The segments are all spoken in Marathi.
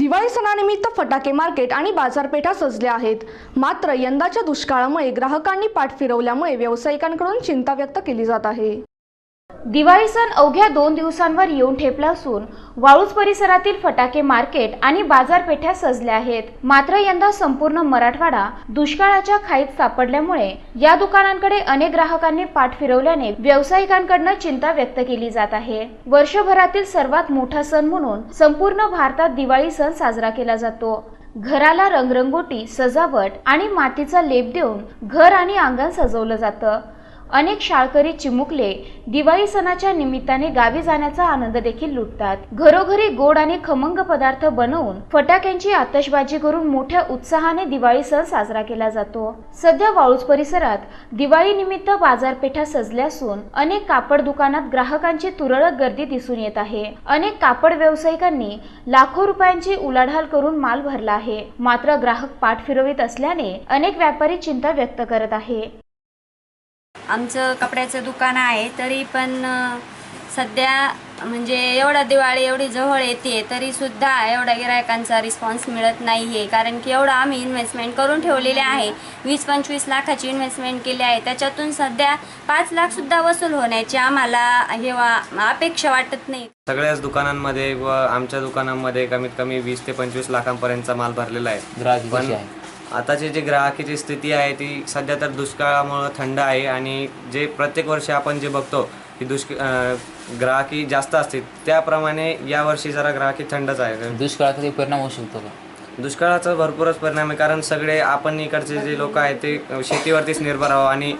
दिवाळी सणानिमित्त फटाके मार्केट आणि बाजारपेठा सजल्या आहेत. मात्र यंदाच्या दुष्काळामुळे ग्राहकांनी पाठ फिरवल्यामुळे व्यावसायिकांकडून चिंता व्यक्त केली जात आहे. दिवाळी सण अवघ्या दोन दिवसांवर येऊन ठेपला असून वाळूज परिसरातील फटाके मार्केट आणि बाजारपेठ्या सजल्या आहेत. मात्र यंदा संपूर्ण मराठवाडा दुष्काळाच्या खाईत सापडल्यामुळे या दुकानांकडे अनेक ग्राहकांनी पाठ फिरवल्याने व्यावसायिकांकडनं चिंता व्यक्त केली जात आहे. वर्षभरातील सर्वात मोठा सण म्हणून संपूर्ण भारतात दिवाळी सण साजरा केला जातो. घराला रंगरंगोटी सजावट आणि मातीचा लेप देऊन घर आणि अंगण सजवलं जातं. अनेक शाळकरी चिमुकले दिवाळी सणाच्या निमित्ताने गावी जाण्याचा आनंद देखील लुटतात. घरोघरी गोड आणि खमंग पदार्थ बनवून फटाक्यांची आतषबाजी करून मोठ्या उत्साहाने दिवाळी सण साजरा केला जातो. सध्या वाळूज परिसरात दिवाळी निमित्त बाजारपेठा सजल्या असून अनेक कापड दुकानात ग्राहकांची तुरळक गर्दी दिसून येत आहे. अनेक कापड व्यावसायिकांनी लाखो रुपयांची उलाढाल करून माल भरला आहे. मात्र ग्राहक पाठ फिरवित असल्याने अनेक व्यापारी चिंता व्यक्त करत आहे. आमचं कपड्याचं दुकान आहे तरी पण सध्या म्हणजे एवढा दिवाळी एवढी जवळ येते तरी सुद्धा एवढा गिरायकांचा रिस्पॉन्स मिळत नाही आहे कारण की एवढं आम्ही इन्व्हेस्टमेंट करून ठेवलेले आहे. वीस पंचवीस लाखाची इन्व्हेस्टमेंट केली आहे. त्याच्यातून सध्या पाच लाखसुद्धा वसूल होण्याची आम्हाला हे वा- अपेक्षा वाटत नाही. सगळ्याच दुकानांमध्ये व आमच्या दुकानांमध्ये कमीत कमी वीस ते पंचवीस लाखांपर्यंतचा माल भरलेला आहे. पण आताची जी ग्राहकीची स्थिती आहे ती सध्या तर दुष्काळामुळं थंड आहे आणि जे प्रत्येक वर्षी आपण जे बघतो की दुष्क ग्राहकी जास्त असते. त्याप्रमाणे यावर्षी जरा ग्राहकी थंडच आहे. दुष्काळाचा काही परिणाम होऊ शकतो का? दुष्काळाचा भरपूरच परिणाम आहे. कारण सगळे आपण इकडचे जे लोक आहेत ते शेतीवरतीच निर्भर आहो आणि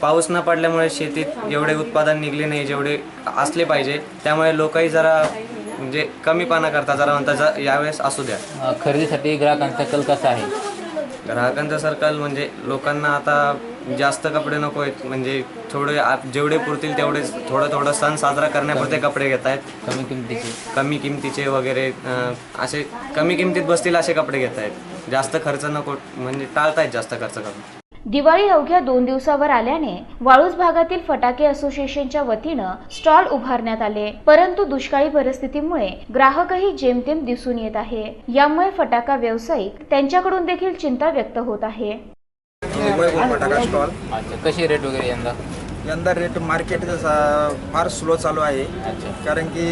पाऊस न पडल्यामुळे शेतीत एवढे उत्पादन निघले नाही जेवढे असले पाहिजे. त्यामुळे लोकही जरा म्हणजे कमीपणा करतात. जरा म्हणतात जा- यावेळेस असू द्या. खरेदीसाठी ग्राहकांचा कल कसा आहे? ग्राहकांचा सर्कल म्हणजे लोकांना आता जास्त कपडे नको आहेत. म्हणजे थोडे आ- जेवढे पुरतील तेवढेच थोडं थोडं सण साजरा करण्यापुरते कपडे घेत आहेत कमी किमतीचे. कमी किमतीचे वगैरे अं, असे कमी किमतीत बसतील असे कपडे घेत आहेत जास्त खर्च नको म्हणजे टाळतायत जास्त खर्च करून दिवाळी अवघ्या दोन दिवसावर आल्याने वाळूज भागातील फटाके असोसिएशनच्या वतीनं स्टॉल उभारण्यात आले. परंतु दुष्काळी परिस्थितीमुळे ग्राहकही जेमतेम दिसून येत आहे. यामुळे फटाका व्यावसायिक त्यांच्याकडून देखील चिंता व्यक्त होत आहे. फटाका स्टॉल. अच्छा कशी रेट वगैरे यंदा? यंदा रेट मार्केट जसा फार स्लो चालू आहे. कारण की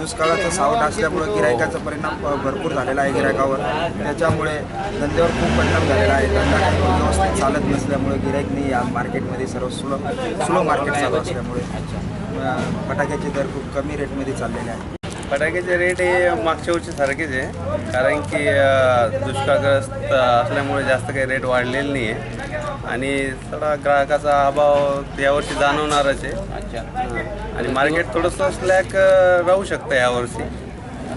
दुष्काळाचं सावट असल्यामुळं गिरायकाचा परिणाम भरपूर झालेला आहे गिरायकावर. त्याच्यामुळे धंद्यावर खूप परिणाम झालेला आहे. चालत नसल्यामुळे गिरायक नाही या मार्केटमध्ये सर्व स्लो स्लो मार्केट चालू असल्यामुळे फटाक्याचे दर खूप कमी रेटमध्ये चाललेले आहे फटाक्याचे रेट हे मागच्या वर्षी सारखेच आहे कारण की दुष्काळग्रस्त असल्यामुळे जास्त काही रेट वाढलेले नाही आहे आणि थोडा ग्राहकाचा अभाव यावर्षी जाणवणारच आहे. हां. आणि मार्केट थोडंसं स्लॅक राहू शकतं यावर्षी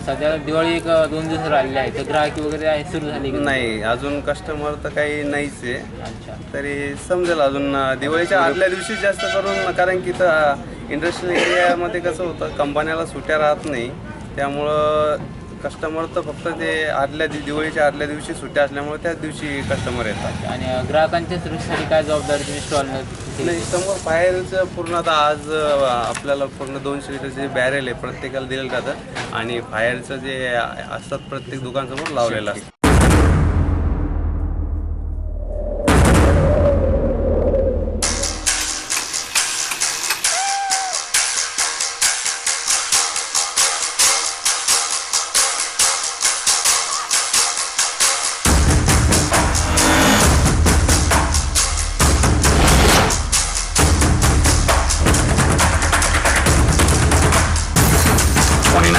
सध्या दिवाळी एक दोन दिवस राहिलेले आहे तर ग्राहकी वगैरे आहे सुरू झाली की? नाही अजून कस्टमर तर काही नाहीच आहे. अच्छा. तरी समजेल अजून दिवाळीच्या आदल्या दिवशी जास्त करून कारण की तर इंडस्ट्रियल एरियामध्ये कसं होतं कंपन्याला सुट्या राहत नाही. त्यामुळं कस्टमर तर फक्त ते आदल्या दि- दिवाळीच्या आदल्या दिवशी सुट्या असल्यामुळे त्याच दिवशी कस्टमर येतात. आणि ग्राहकांच्या सुरक्षेसाठी काय जबाबदारी तुम्ही स्टॉल नाही समोर बाहेरचं पूर्ण आता आज अ, आपल्याला पूर्ण दोनशे लिटरचे जे बॅरेल आहे प्रत्येकाला दिलं जातं. आणि बाहेरचं जे असतात प्रत्येक दुकानसमोर लावलेलं असतं.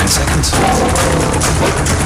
seconds.